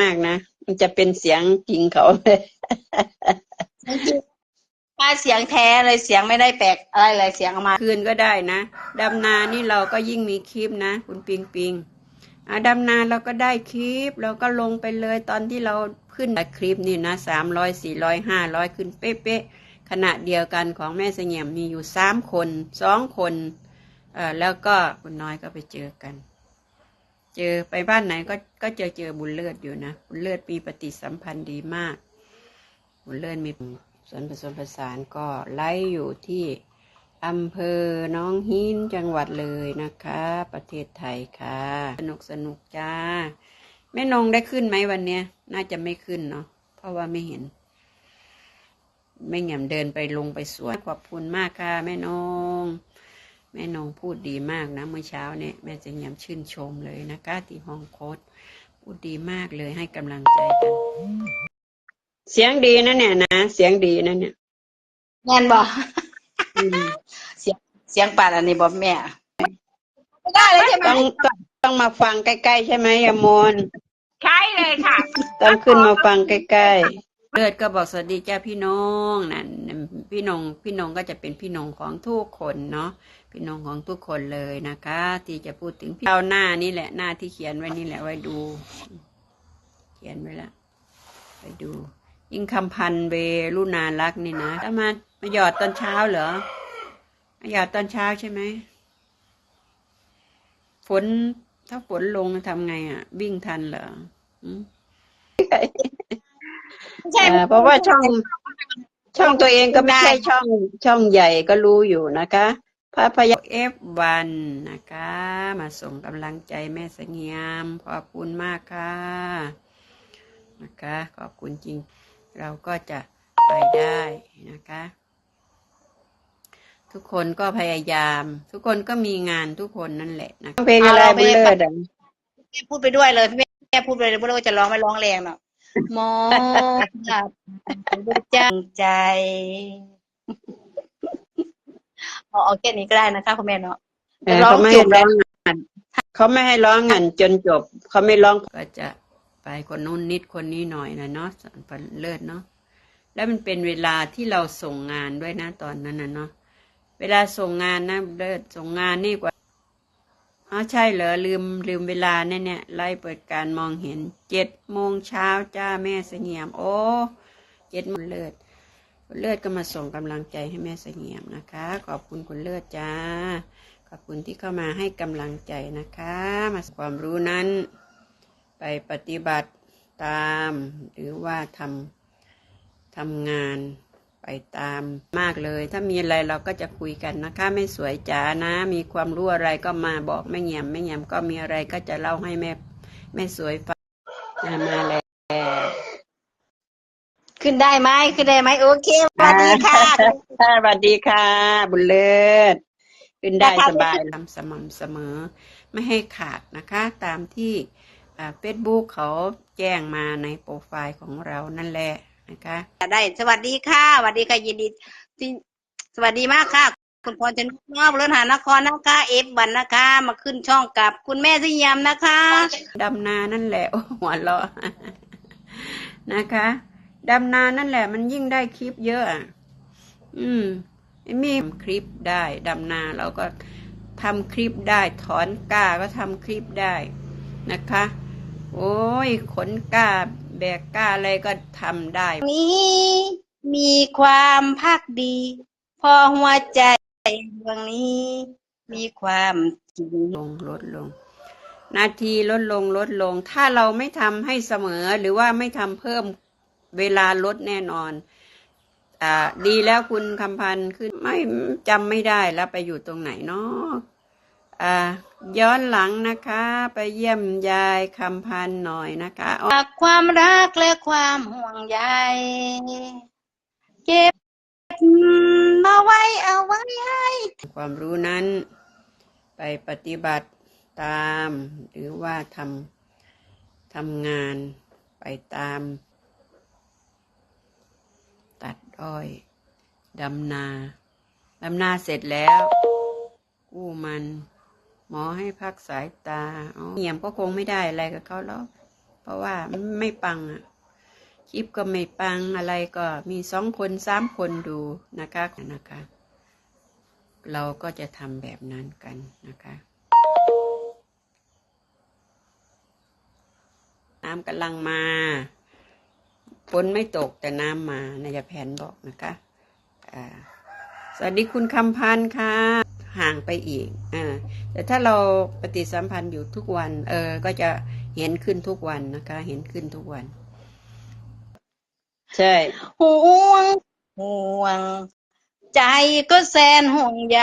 มากนะ มันจะเป็นเสียงจริงเขาเลยถ้าเสียงแท้เลยเสียงไม่ได้แปลกอะไรเลยเสียงออกมาคืนก็ได้นะดำนานี่เราก็ยิ่งมีคลิปนะ คุณปิงปิงอะดำนาเราก็ได้คลิป เราก็ลงไปเลยตอนที่เราขึ้นคลิปนี่นะสามร้อยสี่ร้อยห้าร้อยขึ้นเป๊ะๆขณะเดียวกันของแม่เสงี่ยมมีอยู่สามคนสองคนเอ่อแล้วก็คุณน้อยก็ไปเจอกัน เจอไปบ้านไหนก็ก็เจอเจอบุญเลิศอยู่นะ บุญเลิศมีปฏิสัมพันธ์ดีมาก บุญเลิศมีส่วนผสมผสานก็ไล่อยู่ที่อำเภอหน้องหินจังหวัดเลยนะคะ ประเทศไทยค่ะ สนุกสนุกจ้าแม่นงได้ขึ้นไหมวันเนี้ย น่าจะไม่ขึ้นเนาะเพราะว่าไม่เห็นแม่แหม่มเดินไปลงไปสวนขอบคุณมากค่ะ แม่นง แม่นงพูดดีมากนะ เมื่อเช้าเนี่ยแม่จะแหม่มชื่นชมเลยนะคะที่ห้องโค้ดพูดดีมากเลยให้กำลังใจกัน เสียงดีนะเนี่ยนะเสียงดีนะเนี่ยแม่นบอกอืมเสียงเสียงปานอันนี้บอกแม่ไม่ได้เลยใช่ไหมต้องต้องต้องมาฟังใกล้ๆใช่ไหมยมนใช่เลยค่ะ ต้องขึ้นมาฟังใกล้ๆ เลือดก็บอกสวัสดีจ้าพี่น้องนั่นพี่นงพี่นงก็จะเป็นพี่นงของทุกคนเนาะพี่นงของทุกคนเลยนะคะ ที่จะพูดถึงพี่เอาหน้านี่แหละหน้าที่เขียนไว้นี่แหละไว้ดู เขียนไว้แล้วไปดู ยิ่งคำพันเวรุนารักนี่นะถ้ามามาหยอดตอนเช้าเหรอมาหยอดตอนเช้าใช่ไหมฝนถ้าฝนลงทำไงอะ วิ่งทันเหรอ ใช่เอ่อเพราะว่าช่องช่องตัวเองก็ไม่ใช่ช่องช่องใหญ่ก็รู้อยู่นะคะพระพยาเอฟวันนะคะ มาส่งกำลังใจแม่เสงียมขอบคุณมากค่ะนะคะ ขอบคุณจริง เราก็จะไปได้นะคะ ทุกคนก็พยายาม ทุกคนก็มีงานทุกคนนั่นแหละนะ เพลงอะไรบุญเลิศอะแม่พูดไปด้วยเลยแม่แม่พูดไปเลยไม่รู้ว่าจะร้องไม่ร้องแรงหรอก มองแบบด้วยจังใจเอาเอาแค่นี้ก็ได้นะคะคุณแม่เนาะเออเขาไม่ให้ร้องงานเขาไม่ให้ร้องงานจนจบ เขาไม่ร้องก็จะไปคนนู้นนิดคนนี้หน่อยนะเนาะสันพันเลิศเนาะแล้วมันเป็นเวลาที่เราส่งงานด้วยนะตอนนั้นนะเนาะเวลาส่งงานนะเลิศส่งงานนี่กว่า อ๋อใช่เหรอลืมลืมเวลาเนี่ยเนี่ยไล่เปิดการมองเห็นเจ็ดโมงเช้าจ้าแม่เสงี่ยม โอ้เจ็ดโมงเลิศคุณเลือดก็มาส่งกำลังใจให้แม่เสงี่ยมนะคะ ขอบคุณคุณเลือดจ้า ขอบคุณที่เข้ามาให้กำลังใจนะคะ มาความรู้นั้น ไปปฏิบัติตาม หรือว่าทำทำงาน ไปตามมากเลย ถ้ามีอะไรเราก็จะคุยกันนะคะ ไม่สวยจ๋านะ มีความรู้อะไรก็มาบอกแม่เงี่ยมแม่เงี่ยมก็มีอะไรก็จะเล่าให้แม่แม่สวยฟังอะมาแล้วขึ้นได้ไหมขึ้นได้ไหมโอเคสวัสดีค่ะค่ะสวัสดีค่ะ บุญเลิศขึ้นได้นะคะสบายทำสม่ำเสมอ ไม่ให้ขาดนะคะ ตามที่เฟซบุ๊กเขาแจ้งมาในโปรไฟล์ของเรานั่นแหละ นะคะได้สวัสดีค่ะสวัสดีค่ะยินดีที่สวัสดีมากค่ะ คุณพรชนกนอกเรือนหานครนะคะเอฟบันนะคะ มาขึ้นช่องกับคุณแม่สยามนะคะดำนานั่นแหละโอ้หัวเราะนะคะดำนานั่นแหละ มันยิ่งได้คลิปเยอะอะ อืมมีคลิปได้ดำนาเราก็ทำคลิปได้ถอนก้าก็ทำคลิปได้นะคะ โอ้ยขนก้า แบกก้าอะไรก็ทำได้ นี้มีความภาคดี พอหัวใจดวงนี้ มีความจริงลงลดลง นาทีลดลงลดลง ถ้าเราไม่ทำให้เสมอหรือว่าไม่ทำเพิ่มเวลาลดแน่นอนอ่าดีแล้วคุณคำพันธ์คือไม่จำไม่ได้แล้วไปอยู่ตรงไหนเนาะอ่า ย้อนหลังนะคะ ไปเยี่ยมยายคำพันธ์หน่อยนะคะอ๋อฝากความรักและความห่วงใยเก็บมาไว้เอาไว้ให้ ความรู้นั้น ไปปฏิบัติตาม หรือว่าทำทำงานไปตาม ตัดอ้อยดำนาดำนาเสร็จแล้ว กู้มัน หมอให้พักสายตาเหี่ยมก็คงไม่ได้อะไรกับเขาแล้ว เพราะว่าไม่ปังอะคลิปก็ไม่ปังอะไรก็มีสองคนสามคนดูนะคะนะคะ เราก็จะทำแบบนั้นกันนะคะน้ำกำลังมาฝนไม่ตกแต่น้ำมานายแผนบอกนะคะ สวัสดีคุณคำพันธ์ค่ะ ห่างไปอีกอ่าแต่ถ้าเราปฏิสัมพันธ์อยู่ทุกวันเออก็จะเห็นขึ้นทุกวันนะคะ เห็นขึ้นทุกวัน ใช่ห่วงห่วง ใจก็แสนห่วงใย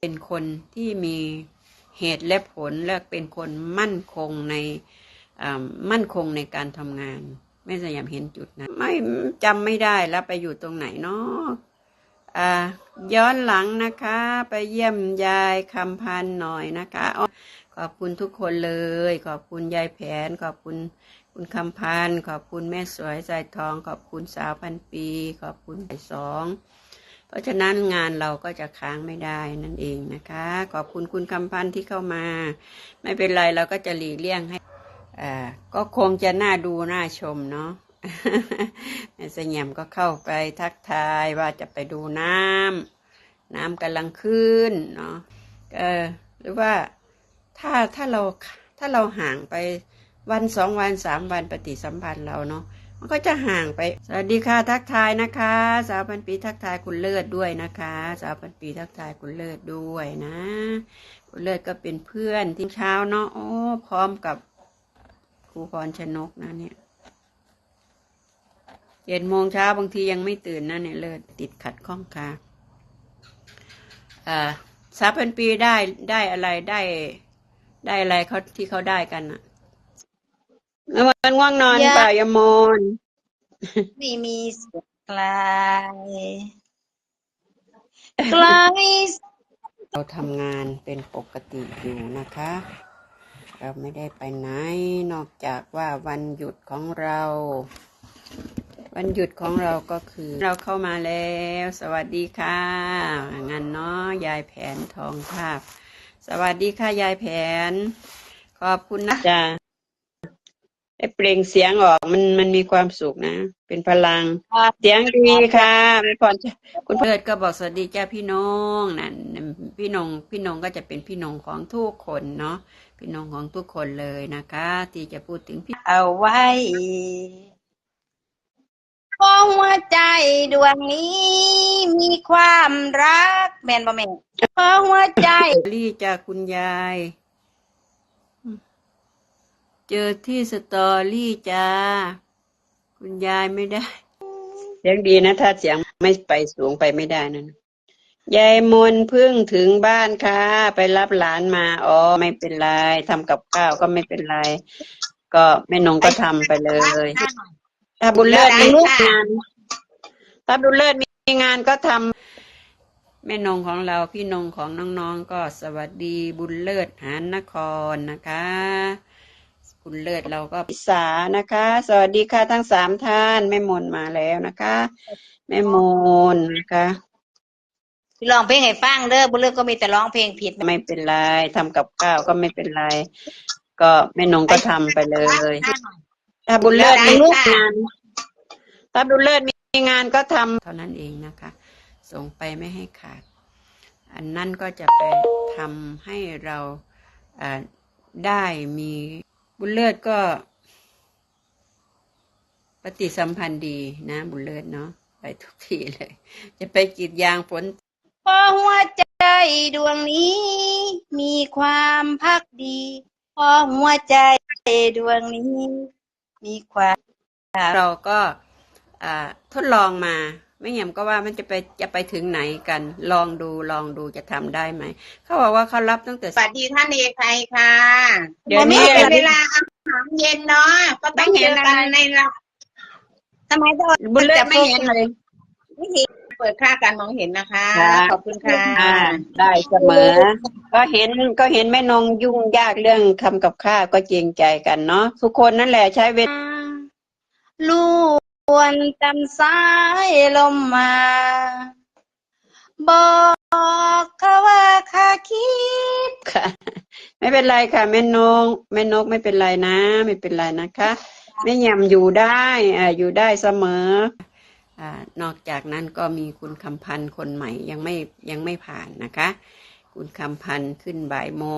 เป็นคนที่มีเหตุและผลและเป็นคนมั่นคงในอ่ามั่นคงในการทำงาน ไม่สยามเห็นจุดนะไม่จำไม่ได้แล้วไปอยู่ตรงไหนเนาะอ่า ย้อนหลังนะคะ ไปเยี่ยมยายคำพันหน่อยนะคะอ๋อขอบคุณทุกคนเลย ขอบคุณยายแผน ขอบคุณคุณคำพันขอบคุณแม่สวยสายทอง ขอบคุณสาวพันปี ขอบคุณสายสองเพราะฉะนั้นงานเราก็จะค้างไม่ได้นั่นเองนะคะ ขอบคุณคุณคำพันที่เข้ามา ไม่เป็นไรเราก็จะหลีกเลี่ยงให้อ่าก็คงจะน่าดูน่าชมเนาะ แม่เสงี่ยมก็เข้าไปทักทายว่าจะไปดูน้ำน้ำกำลังขึ้นเนาะเออหรือว่าถ้าถ้าเราถ้าเราห่างไปวันสองวันสามวันปฏิสัมพันธ์เราเนาะมันก็จะห่างไป สวัสดีค่ะทักทายนะคะ สาวพันปีทักทายคุณเลิศด้วยนะคะ สาวพันปีทักทายคุณเลิศด้วยนะ คุณเลิศก็เป็นเพื่อนที่เช้าเนาะโอ้พร้อมกับครูพรชนกนะเนี่ย เจ็ดโมงเช้าบางทียังไม่ตื่นนะเนี่ยเลิศติดขัดข้องค่ะอ่าสาวพันปีได้ได้อะไรได้ ได้อะไรเขาที่เขาได้กันอะเมื่อวันง่วงนอนเปล่ายามอนไม่มีเสียงไกลไกลเราทำงานเป็นปกติอยู่นะคะ เราไม่ได้ไปไหนนอกจากว่าวันหยุดของเรา วันหยุดของเราก็คือ เราเข้ามาแล้ว สวัสดีค่ะ งานเนาะยายแผนทองภาพ สวัสดีค่ะยายแผน ขอบคุณนะจ้าได้เปล่งเสียงออกมันมันมีความสุขนะ เป็นพลัง เสียงดีค่ะไม่พอจะคุณเพิดก็บอกสวัสดีจ้าพี่น้องนั่นพี่นงพี่นงก็จะเป็นพี่นงของทุกคนเนาะพี่นงของทุกคนเลยนะคะ ที่จะพูดถึงพี่เอาไว้ เพราะหัวใจดวงนี้ มีความรักแม่นบ่แม่นเพราะหัวใจ ลี่จ้าคุณยาย เจอที่สตอรี่จ้า คุณยายไม่ได้ เสียงดีนะ ถ้าเสียงไม่ไปสูงไปไม่ได้นั่นยายมนเพิ่งถึงบ้านค่ะ ไปรับหลานมา อ๋อ ไม่เป็นไรทำกับข้าวก็ไม่เป็นไร ก็แม่นงก็ทำไปเลย ถ้าบุญเลิศมีงานถ้าบุญเลิศมีงานก็ทำแม่นงของเราพี่นงของน้องๆก็สวัสดีบุญเลิศหานนครนะคะบุญเลิศเราก็พิสานะคะ สวัสดีค่ะทั้งสามท่านแม่มนมาแล้วนะคะ แม่มนนะคะร้องเพลงให้ฟังเด้อบุญเลิกก็มีแต่ร้องเพลงผิดไม่เป็นไรทำกับข้าวก็ไม่เป็นไร ก็แม่นงก็ทำไปเลย ถ้าบุญเลิศมีงานถ้าบุญเลิศมีงานก็ทำเท่านั้นเองนะคะ ส่งไปไม่ให้ขาด อันนั้นก็จะไปทำให้เราอ่าได้มีบุญเลิศก็ปฏิสัมพันธ์ดีนะ บุญเลิศเนาะไปทุกที่เลย จะไปกรีดยางฝนเพราะหัวใจดวงนี้ มีความพักดีเพราะหัวใจดวงนี้ มีความเราก็อ่าทดลองมาไม่เหี่ยมก็ว่ามันจะไปจะไปถึงไหนกัน ลองดูลองดูจะทำได้ไหมเขาบอกว่าเขารับตั้งแต่สวัสดีท่านเอกไทยค่ะเดี๋ยวนี้เป็นเวลาอาหารเย็นเนาะก็ต้องเจอกันในเราทำไมต้องบุญเลิศไม่เห็นเลยวิธีเปิดค่าการมองเห็นนะคะค่ะขอบคุณค่ะอ่าได้เสมอ ก็เห็นก็เห็นแม่นงยุ่งยากเรื่องทำกับข้าวก็เกรงใจกันเนาะทุกคนนั่นแหละใช้เวลาล้วนตำสายลมมา บอกเขาว่าข้าคิดค่ะ ไม่เป็นไรค่ะ แม่นกแม่นกไม่เป็นไรนะ ไม่เป็นไรนะคะแม่ยำอยู่ได้อ่าอยู่ได้เสมอ อนอกจากนั้นก็มีคุณคำพันธ์คนใหม่ยังไม่ยังไม่ผ่านนะคะ คุณคำพันธ์ขึ้นบ่ายโมง